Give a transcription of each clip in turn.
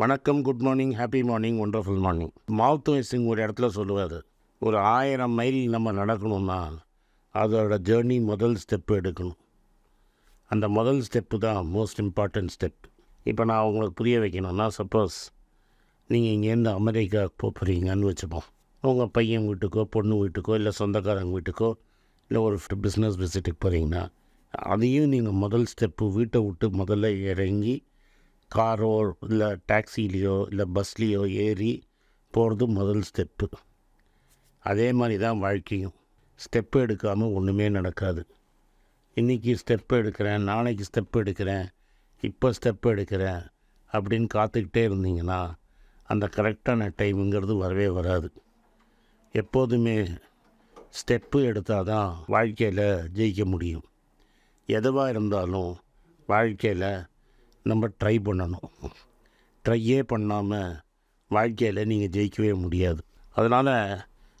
வணக்கம் good morning happy morning wonderful morning மாவுத்துவை சிங் ஒரு இடத்துல சொல்லுவார் ஒரு ஆயிரம் மைல் நம்ம நடக்கணும்னா அதோட ஜேர்னி முதல் ஸ்டெப்பு எடுக்கணும். அந்த முதல் ஸ்டெப்பு தான் மோஸ்ட் இம்பார்ட்டன்ட் ஸ்டெப் இப்போ நான் உங்களுக்கு புரிய வைக்கணும்னா சப்போஸ் நீங்கள் இங்கேருந்து அமெரிக்கா போகிறீங்கன்னு வச்சுப்போம். உங்கள் பையன் வீட்டுக்கோ பொண்ணு வீட்டுக்கோ இல்லை சொந்தக்காரங்க வீட்டுக்கோ இல்லை ஒரு பிஸ்னஸ் விசிட்டுக்கு போகிறீங்கன்னா அதையும் நீங்கள் முதல் ஸ்டெப்பு வீட்டை விட்டு முதல்ல இறங்கி காரோ இல்லை டாக்ஸிலேயோ இல்லை பஸ்லேயோ ஏறி போகிறது முதல் ஸ்டெப்பு. அதே மாதிரி தான் வாழ்க்கையும். ஸ்டெப்பு எடுக்காமல் ஒன்றுமே நடக்காது. இன்றைக்கி ஸ்டெப் எடுக்கிறேன் நாளைக்கு ஸ்டெப் எடுக்கிறேன் இப்போ ஸ்டெப் எடுக்கிறேன் அப்படின்னு காத்துக்கிட்டே இருந்தீங்கன்னா அந்த கரெக்டான டைமுங்கிறது வரவே வராது. எப்போதுமே ஸ்டெப்பு எடுத்தால் தான் வாழ்க்கையில் ஜெயிக்க முடியும். எதுவாக இருந்தாலும் வாழ்க்கையில் நம்ம ட்ரை பண்ணணும். ட்ரையே பண்ணாமல் வாழ்க்கையில் நீங்கள் ஜெயிக்கவே முடியாது. அதனால்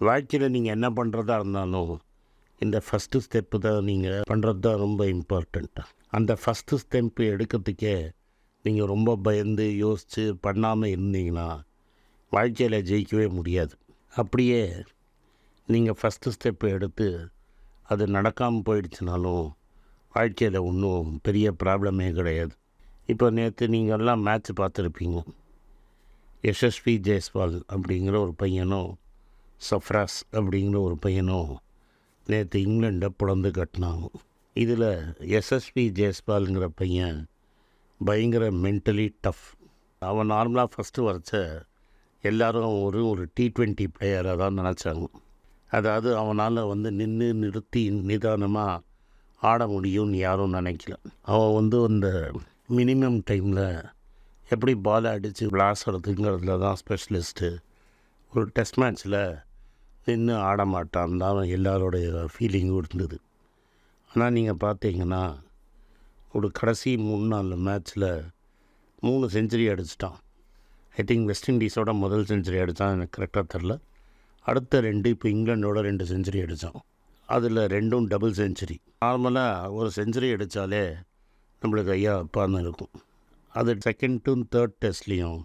வாழ்க்கையில் நீங்கள் என்ன பண்ணுறதா இருந்தாலும் இந்த ஃபஸ்ட்டு ஸ்டெப்பு தான் நீங்கள் பண்ணுறது தான் ரொம்ப இம்பார்ட்டண்ட்டாக அந்த ஃபஸ்ட்டு ஸ்டெப்பு எடுக்கிறதுக்கே நீங்கள் ரொம்ப பயந்து யோசித்து பண்ணாமல் இருந்தீங்கன்னா வாழ்க்கையில் ஜெயிக்கவே முடியாது. அப்படியே நீங்கள் ஃபஸ்ட்டு ஸ்டெப்பு எடுத்து அது நடக்காமல் போயிடுச்சுனாலும் வாழ்க்கையில் ஒன்றும் பெரிய ப்ராப்ளமே கிடையாது. இப்போ நேற்று நீங்கள்லாம் மேட்ச் பார்த்துருப்பீங்க. யசஸ்வி ஜெய்ஸ்வால் அப்படிங்கிற ஒரு பையனும் சஃப்ராஸ் அப்படிங்கிற ஒரு பையனும் நேற்று இங்கிலாண்டை புலந்து கட்டினாங்க. இதில் எஸ்எஸ்பி ஜெய்ஸ்வாலுங்கிற பையன் பயங்கர மென்டலி டஃப் அவன் நார்மலாக ஃபஸ்ட்டு வரைச்ச எல்லாரும் ஒரு ஒரு டி ட்வெண்ட்டி பிளேயராக தான் நினச்சாங்க. அதாவது அவனால் வந்து நின்று நிறுத்தி நிதானமாக ஆட முடியும்னு யாரும் நினைக்கல. அவன் வந்து அந்த மினிமம் டைமில் எப்படி பால் அடித்து விளாசுறதுங்கிறதுல தான் ஸ்பெஷலிஸ்ட்டு. ஒரு டெஸ்ட் மேட்ச்சில் நின்று ஆட மாட்டான் தான் எல்லாரோடைய ஃபீலிங்கும் இருந்தது. ஆனால் நீங்கள் பார்த்தீங்கன்னா ஒரு கடைசி மூணு நாலு மேட்ச்சில் மூணு செஞ்சுரி அடிச்சிட்டான். ஐ திங்க் வெஸ்ட் இண்டீஸோட முதல் செஞ்சுரி அடித்தான் எனக்கு கரெக்டாக தெரில அடுத்த ரெண்டு இப்போ இங்கிலாண்டோட ரெண்டு செஞ்சுரி அடித்தான் அதில் ரெண்டும் டபுள் செஞ்சுரி. நார்மலாக ஒரு செஞ்சுரி அடித்தாலே நம்மளுக்கு ஐயா அப்பான்னு இருக்கும். அது செகண்டும் தேர்ட் டெஸ்ட்லேயும்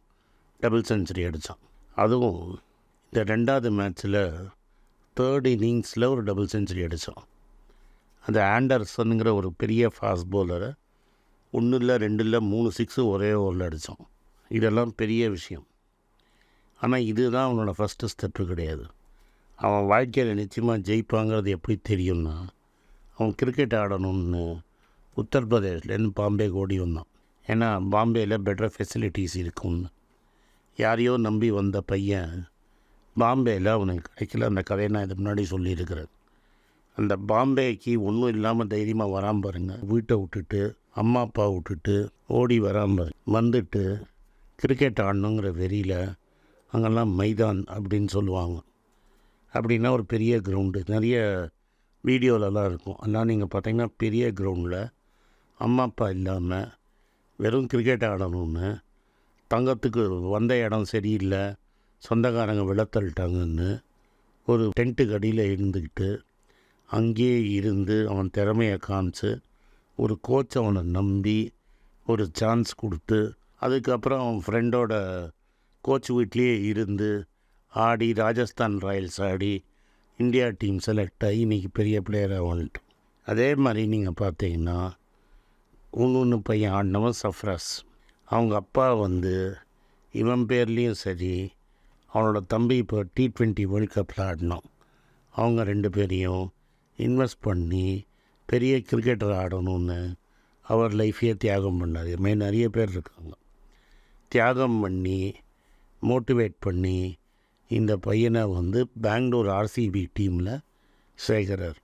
டபுள் செஞ்சுரி அடித்தான் அதுவும் இந்த ரெண்டாவது மேட்ச்சில் தேர்ட் இன்னிங்ஸில் ஒரு டபுள் செஞ்சுரி அடித்தான் அந்த ஆண்டர்சனுங்கிற ஒரு பெரிய ஃபாஸ்ட் பவுலரை ஒன்று இல்லை ரெண்டு இல்லை மூணு சிக்ஸு ஒரே ஓவரில் அடித்தான் இதெல்லாம் பெரிய விஷயம். ஆனால் இதுதான் அவனோட ஃபஸ்ட்டு ஸ்டெப்பு கிடையாது. அவன் வாழ்க்கையில் நிச்சயமாக ஜெயிப்பாங்கிறது எப்படி தெரியும்னா அவன் கிரிக்கெட் ஆடணும்னு உத்தரப்பிரதேஷ்லேருந்து பாம்பே ஓடி வந்தான். ஏன்னா பாம்பேயில் பெட்டர் ஃபெசிலிட்டிஸ் இருக்கும்னு. யாரையோ நம்பி வந்த பையன் பாம்பேயில் அவனுக்கு கிடைக்கல. அந்த கதையை நான் இது முன்னாடி சொல்லியிருக்கிறேன். அந்த பாம்பேக்கு ஒன்றும் இல்லாமல் தைரியமாக வராமல் பாருங்கள் வீட்டை விட்டுட்டு அம்மா அப்பா விட்டுட்டு ஓடி வராமல் வந்துட்டு கிரிக்கெட் ஆடணுங்கிற வெறியில் அங்கெல்லாம் மைதான் அப்படின்னு சொல்லுவாங்க. அப்படின்னா ஒரு பெரிய கிரவுண்டு நிறைய வீடியோலலாம் இருக்கும். அதெல்லாம் நீங்கள் பார்த்தீங்கன்னா பெரிய கிரவுண்டில் அம்மா அப்பா இல்லாமல் வெறும் கிரிக்கெட் ஆடணும்னு தங்கத்துக்கு வந்த இடம் சரியில்லை சொந்தக்காரங்க விளத்தள்ளிட்டாங்கன்னு ஒரு டென்ட்டுக்கு அடியில் இருந்துக்கிட்டு அங்கேயே இருந்து அவன் திறமையை காமிச்சு ஒரு கோச் அவனை நம்பி ஒரு சான்ஸ் கொடுத்து அதுக்கப்புறம் அவன் ஃப்ரெண்டோட கோச் வீட்லேயே இருந்து ஆடி ராஜஸ்தான் ராயல்ஸ் ஆடி இந்தியா டீம் செலக்ட் ஆகி இன்றைக்கி பெரிய பிளேயராக வந்துட்டு அதே மாதிரி நீங்கள் பார்த்தீங்கன்னா இன்னொன்று பையன் ஆடினவன் சஃப்ராஸ். அவங்க அப்பா வந்து இவன் பேர்லேயும் சரி அவனோட தம்பி இப்போ டி ட்வெண்ட்டி வேர்ல்ட் கப்பில் ஆடினான் அவங்க ரெண்டு பேரையும் இன்வெஸ்ட் பண்ணி பெரிய கிரிக்கெட்டர் ஆடணும்னு அவர் லைஃப்பையே தியாகம் பண்ணார். இதுமாதிரி நிறைய பேர் இருக்காங்க. தியாகம் பண்ணி மோட்டிவேட் பண்ணி இந்த பையனை வந்து பெங்களூர் ஆர்சிபி டீமில் சேர்க்கிறார்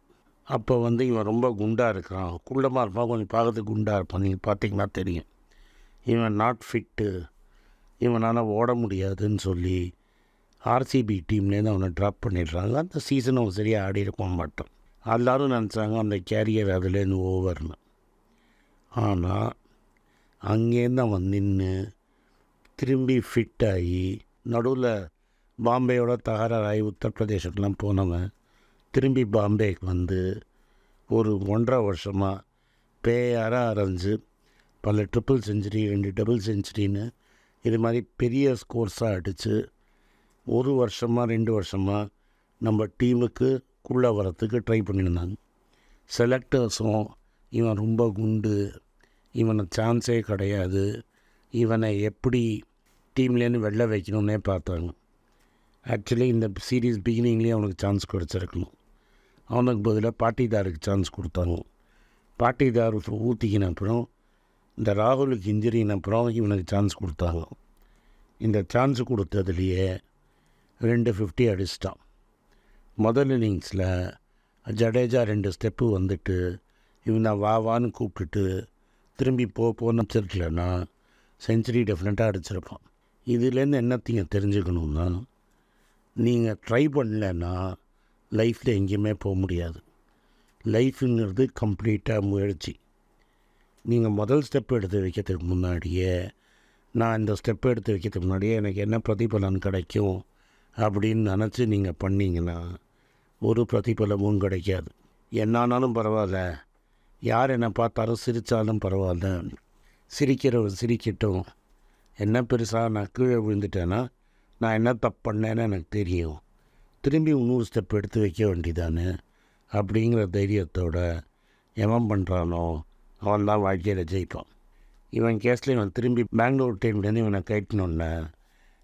அப்போ வந்து இவன் ரொம்ப குண்டாக இருக்கிறான். குள்ளமாக இருப்பான். கொஞ்சம் பார்க்கறதுக்கு குண்டாக இருப்பான். நீங்கள் பார்த்தீங்கன்னா தெரியும். இவன் நாட் ஃபிட்டு இவனால் ஓட முடியாதுன்னு சொல்லி ஆர்சிபி டீம்லேருந்து அவனை ட்ராப் பண்ணிடுறாங்க. அந்த சீசன் அவன் சரியாக ஆடி இருக்க மாட்டான் எல்லோரும் நினச்சாங்க அந்த கேரியர் அதுலேருந்து ஓவர்னு ஆனால் அங்கேருந்து அவன் நின்று திரும்பி ஃபிட் ஆகி நடுவில் பாம்பேயோட தகராறாகி உத்தரப்பிரதேசத்துலாம் போனவன் திரும்பி பாம்பேக்கு வந்து ஒரு ஒன்றரை வருஷமாக பேயாராக அரைஞ்சு பல ட்ரிப்பிள் செஞ்சுரி ரெண்டு டபுள் செஞ்சுரின்னு இது மாதிரி பெரிய ஸ்கோர்ஸாக அடித்து ஒரு வருஷமாக ரெண்டு வருஷமாக நம்ம டீமுக்கு குள்ளே வரத்துக்கு ட்ரை பண்ணியிருந்தாங்க. செலக்டர்ஸும் இவன் ரொம்ப குண்டு இவனை சான்ஸே கிடையாது இவனை எப்படி டீம்லேருந்து வெளில வைக்கணுன்னே பார்த்தாங்க. ஆக்சுவலி இந்த சீரீஸ் பிகினிங்லேயே அவனுக்கு சான்ஸ் கிடச்சிருக்கணும். அவனுக்கு பதிலாக பாட்டிதாருக்கு சான்ஸ் கொடுத்தாங்க. பாட்டிதார் ஊற்றிக்கின அப்புறம் இந்த ராகுலுக்கு இன்ஜுரின அப்புறம் இவனுக்கு சான்ஸ் கொடுத்தாங்க. இந்த சான்ஸ் கொடுத்ததுலேயே ரெண்டு ஃபிஃப்டி அடிச்சிட்டான். முதல் இன்னிங்ஸில் ஜடேஜா ரெண்டு ஸ்டெப்பு வந்துட்டு இவனை வா வான்னு கூப்பிட்டுட்டு திரும்பி போ போன்னு வச்சிருக்கலன்னா செஞ்சுரி டெஃபினட்டாக அடிச்சிருப்பான். இதுலேருந்து என்னத்தையும் தெரிஞ்சுக்கணுன்னா நீங்கள் ட்ரை பண்ணலன்னா லைஃப்பில் எங்கேயுமே போக முடியாது. லைஃப்புங்கிறது கம்ப்ளீட்டாக முயற்சி. நீங்கள் முதல் ஸ்டெப் எடுத்து வைக்கிறதுக்கு முன்னாடியே நான் இந்த ஸ்டெப் எடுத்து வைக்கிறதுக்கு முன்னாடியே எனக்கு என்ன பிரதிபலன் கிடைக்கும் அப்படின்னு நினச்சி நீங்கள் பண்ணிங்கன்னா ஒரு பிரதிபலமும் கிடைக்காது. என்னானாலும் பரவாயில்ல. யார் என்னை பார்த்தாலும் சிரித்தாலும் பரவாயில்ல. சிரிக்கிறவன் சிரிக்கட்டும். என்ன பெருசாக நான் கீழே விழுந்துட்டேன்னா நான் என்ன தப்பு பண்ணேன்னு எனக்கு தெரியும். திரும்பி இன்னொரு ஸ்டெப் எடுத்து வைக்க வேண்டியதானே? அப்படிங்கிற தைரியத்தோட எவன் பண்ணுறானோ அவன் தான் வாழ்க்கையில் ஜெயிப்பான். இவன் கேஸில் இவன் திரும்பி பெங்களூர் டீம்லேருந்து இவனை கைட்டணுன்னே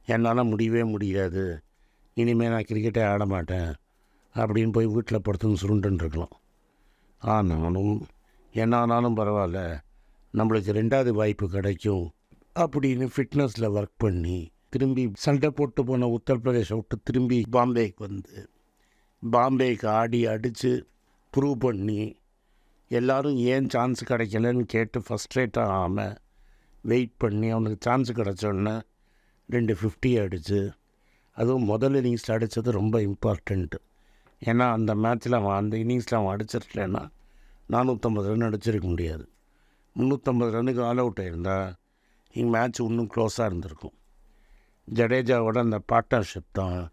என்னால் முடியவே முடியாது. இனிமேல் நான் கிரிக்கெட்டே ஆட மாட்டேன். அப்படின்னு போய் வீட்டில் படுத்துன்னு சுருண்டுன்னு இருக்கலாம். ஆனாலும் என்ன ஆனாலும் பரவாயில்ல. நம்மளுக்கு ரெண்டாவது வாய்ப்பு கிடைக்கும். அப்படின்னு ஃபிட்னஸில் ஒர்க் பண்ணி திரும்பி சண்டை போட்டு போன உத்தரப்பிரதேசம் விட்டு திரும்பி பாம்பேக்கு வந்து பாம்பேக்கு ஆடி அடித்து ப்ரூவ் பண்ணி எல்லோரும் ஏன் சான்ஸ் கிடைக்கலன்னு கேட்டு ஃபஸ்ட்ரேட் ஆகாமல் வெயிட் பண்ணி அவனுக்கு சான்ஸ் கிடச்சோன்னே ரெண்டு ஃபிஃப்டி அடித்து அதுவும் முதல் இன்னிங்ஸில் அடித்தது ரொம்ப இம்பார்ட்டண்ட்டு ஏன்னா அந்த மேட்ச்சில் அவன் அந்த இன்னிங்ஸில் அவன் அடிச்சிருக்கலன்னா நானூற்றம்பது ரன் அடிச்சிருக்க முடியாது. முந்நூற்றம்பது ரன்னுக்கு ஆல் அவுட் ஆயிருந்தால் இங்கே மேட்ச் இன்னும் க்ளோஸாக இருந்திருக்கும். ஜடேஜாவோட அந்த பார்ட்னர்ஷிப் தான்.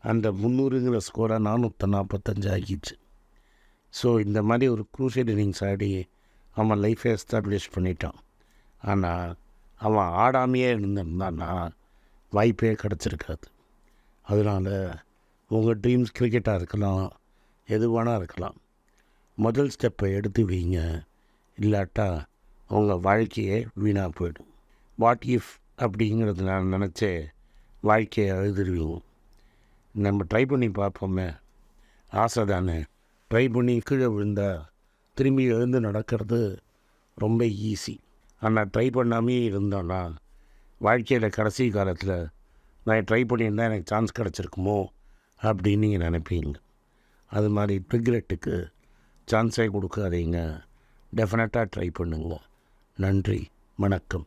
அந்த முந்நூறுங்கிற ஸ்கோரை நானூற்றி நாற்பத்தஞ்சு ஆகிடுச்சு. ஸோ இந்த மாதிரி ஒரு க்ரூஷியல் இன்னிங்ஸ் ஆடி அவன் லைஃபை எஸ்டாப்ளிஷ் பண்ணிட்டான். ஆனால் அவன் ஆடாமையே இருந்திருந்தான்னா வாய்ப்பே கிடச்சிருக்காது. அதனால் உங்கள் ட்ரீம்ஸ் கிரிக்கெட்டாக இருக்கலாம் எது இருக்கலாம். முதல் ஸ்டெப்பை எடுத்து வைங்க. இல்லாட்டா உங்கள் வாழ்க்கையே வீணாக போயிடும். வாட் இஃப் அப்படிங்கிறது நான் நினச்சே வாழ்க்கையை அழுதுருவோம். நம்ம ட்ரை பண்ணி பார்ப்போமே. ஆசை தானே. ட்ரை பண்ணி கீழே விழுந்தால் திரும்பி எழுந்து நடக்கிறது ரொம்ப ஈஸி ஆனால் ட்ரை பண்ணாமே இருந்தோன்னா வாழ்க்கையில் கடைசி காலத்தில் நான் ட்ரை பண்ணியிருந்தால் எனக்கு சான்ஸ் கிடச்சிருக்குமோ அப்படின்னு நீங்கள் நினைப்பீங்க. அது மாதிரி ரிக்ரெட்டுக்கு சான்ஸே கொடுக்காதீங்க. டெஃபினட்டாக ட்ரை பண்ணுங்க. நன்றி. வணக்கம்.